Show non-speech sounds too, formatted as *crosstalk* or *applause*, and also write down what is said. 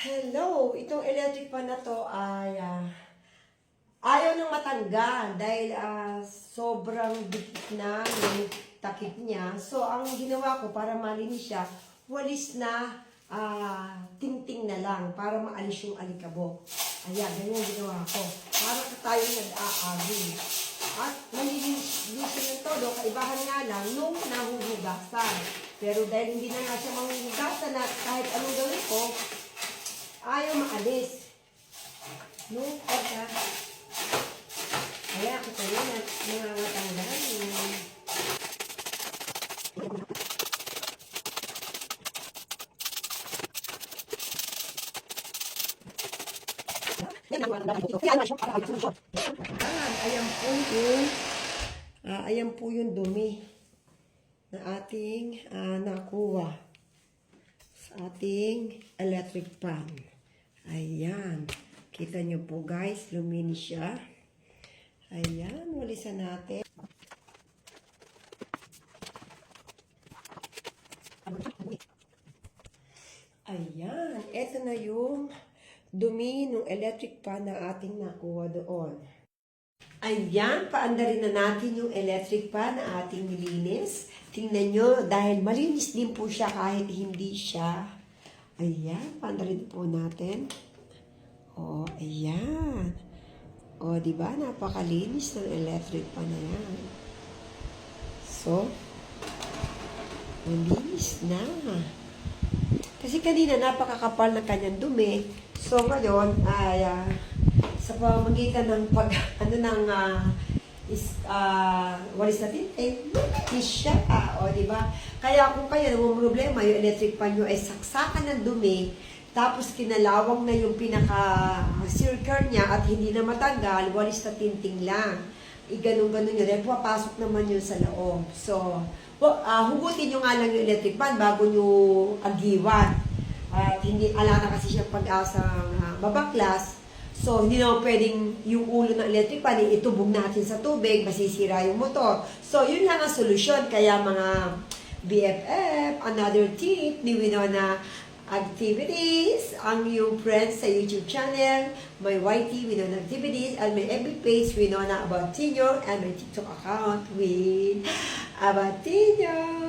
Hello! Itong electric fan na to ay ah, ayaw nang matanggal dahil ah, sobrang dikit na yung takip niya. So, ang ginawa ko para malinis siya, walis na ah, tingting na lang para maalis yung alikabok. Ayan, ganyan ginawa ko. Para tayo nag-aagi. At malinis yung todo, kaibahan nga lang nung nahuhugasan. Pero dahil hindi na nga siya mahuhugasan at kahit anong gawin ko, ayaw maalis. No, pagka. Kaya kita yun at nangangatanggal. yung- Ayan, ayan po yung, ah, ayan po yung dumi na ating ah, nakuha sa ating electric pan. Ayan. Kita nyo po guys, luminis siya. Ayan, walisan natin. Ayan, eto na yung dumi ng electric pan na ating nakuha doon. Ayan, paandarin na natin yung electric pan na ating nilinis. Tingnan nyo, dahil malinis din po siya kahit hindi siya. Ayan, paandarin po natin. O, ayan. O, di ba? Napakalinis ng electric pan na yan. So, malinis na. Kasi kanina napakakapal ng kanyang dumi. So ngayon ay ah, sa pamamagitan ng pag *laughs* ano ng ah, is ah, walis na tinte, is siya, ah, o di ba? Kaya kung kayo namang problema, yung electric pan nyo ay saksakan ng dumi, tapos kinalawang na yung pinaka circle niya at hindi na matanggal, walis na tinting lang. Iganong-ganon yun. Dahil papasok naman yun sa loob. So, ah, hugutin nyo nga lang yung electric pan bago nyo agiwan. At hindi, ala na kasi siyang pag-asang uh, mabaklas. So, hindi naman pwedeng yung ulo ng electric pan, itubog natin sa tubig, masisira yung motor. So, yun lang ang solusyon. Kaya mga BFF, another tip ni Winona activities, ang iyong friends sa YouTube channel, my YT Winona Activities, and my FB page Winona Abatino, and my TikTok account with Abatino.